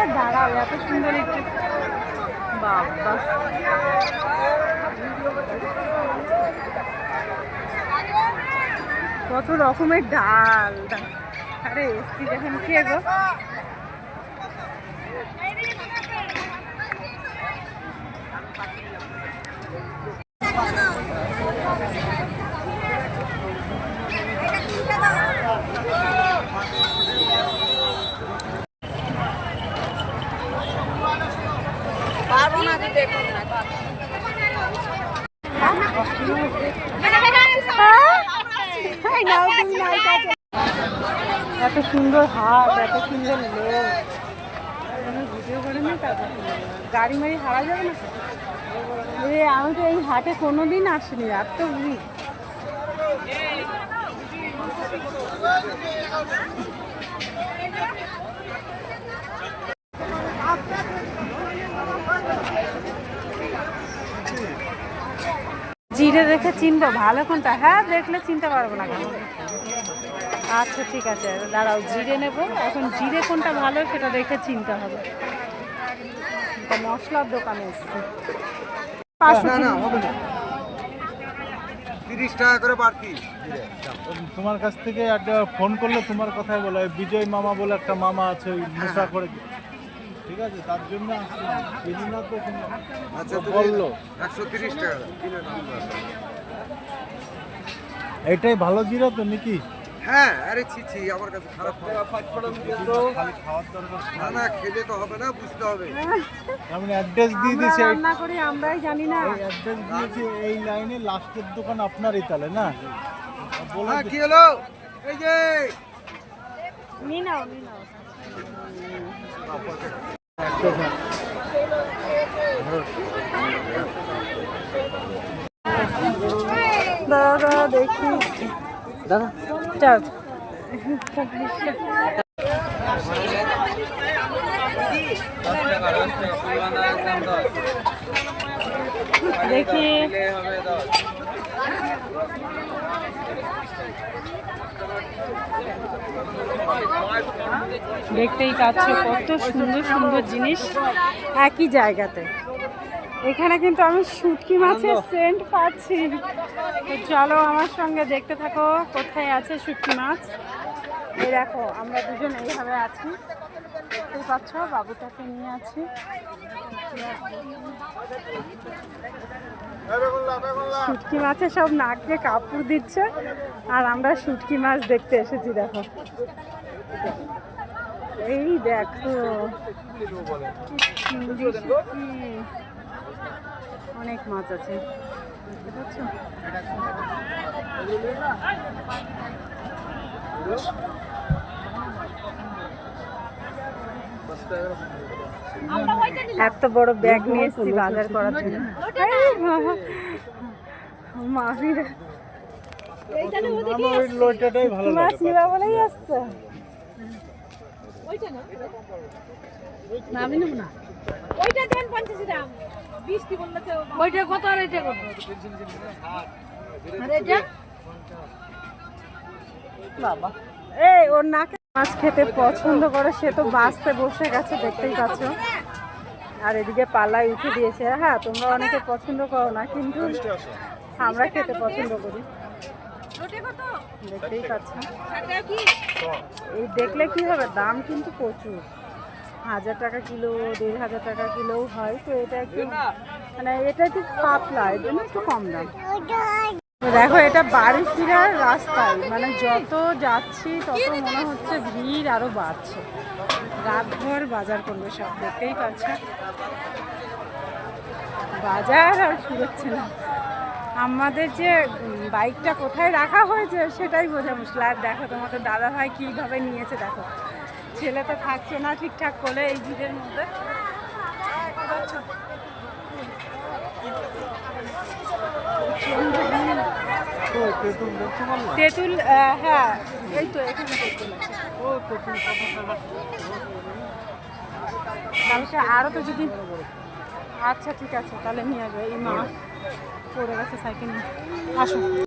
আরে দাঁড়াও, এত সুন্দর একটু বাবা কত রকমের ডাল আরে, এসছি যখন কি গো Thank you. এত সুন্দর হাট, এত সুন্দর লোক। ভিডিও করে না গাড়ি মাড়ি হারা যাবে না? আমি তো এই হাটে কোনোদিন আসিনি এত ভিড় জিরে দেখে চিনবো ভালো কোনটা? হ্যাঁ দেখলে চিনতে পারব না কেন? আচ্ছা ঠিক আছে দাঁড়াও জিরে নেব। এখন জিরে কোনটা ভালো সেটা দেখে চিনতে হবে। মশলার দোকানে এসছে। না না হবে তিরিশ টাকা করে বাড়তি তোমার কাছ থেকে একটা ফোন করলে তোমার কথাই বলে বিজয় মামা বলে একটা মামা আছে ওই নেশা করে ঠিক আছে? তার জন্য আসলাম না তো আচ্ছা বলল। একশো তিরিশ টাকা দাও, কিনে দাও। এটাই ভালো জিরা তো নাকি? হ্যাঁ আরে ছি ছি আমার কাছে খারাপ হবে। খালি খাওয়ার দরকার। না না খেলে তো হবে না বুঝতে হবে। আমি অ্যাড্রেস দিয়ে দিয়েছি। রান্না করি আমরাই জানি না। অ্যাড্রেস দিয়েছি এই লাইনে লাস্টের দোকান আপনারই তাহলে না? বলে হ্যাঁ কি হলো? এই যে! দাদা দেখি। দাদা। চল। দেখি। দেখতেই পাচ্ছ কত সুন্দর সুন্দর জিনিস। একই জায়গাতে। এখানে কিন্তু আমি শুটকি মাছের সেন্ট পাচ্ছি। তো চলো আমার সঙ্গে দেখতে থাকো কোথায় আছে শুটকি মাছ। এই দেখো আমরা দুজন এইভাবে আছি। দেখতেই পাচ্ছ বাবুটাকে নিয়ে আছি। শুটকি মাছে সব নাককে কাপড় দিচ্ছে। আর আমরা শুটকি মাছ দেখতে এসেছি দেখো। এই দেখো। অনেক মাছ আছে। এত বড় ব্যাগ নিয়ে এসেছি বাজার করার জন্য। মামিরা মাছ নিবা বলেই আসছে। আমি নেব না। ওইটা দেন পঞ্চাশ গ্রাম বৃষ্টি বললে তো। ওইটা কত আর এটা কত? আর এটা বাবা। এই ওর নাকে মাছ খেতে পছন্দ করে সে তো বাঁচতে বসে গেছে দেখতেই পাচ্ছ। আর এদিকে পাল্লায় উঠে দিয়েছে। হ্যাঁ তোমরা অনেকে পছন্দ করো না কিন্তু আমরা খেতে পছন্দ করি। দেখতেই পাচ্ছ এই দেখলে কি হবে? দাম কিন্তু প্রচুর। হাজার টাকা কিলো দেড় হাজার টাকা কিলোও হয় তো এটা একটু মানে এটা একটু পাতলা এর জন্য একটু কম দাম। দেখো এটা বাড়ি ফিরার রাস্তায় মানে যত যাচ্ছি তত মনে হচ্ছে ভিড় আরও বাড়ছে। রাতভর বাজার করবে সব দেখতেই পাচ্ছ বাজার আর ফুরোচ্ছে না। আমাদের যে বাইকটা কোথায় রাখা হয়েছে সেটাই বোঝা মুশকিল। আর দেখো তোমাদের দাদা ভাই কীভাবে নিয়েছে, দেখো। ছেলে তো থাকছে না ঠিকঠাক করে এই ভিড়ের মধ্যে। তেঁতুল হ্যাঁ এই তো এখানে আরও তো যদি আচ্ছা ঠিক আছে, তাহলে নিয়ে আসবে। এই মা পড়ে গেছে সাইকেল আসো।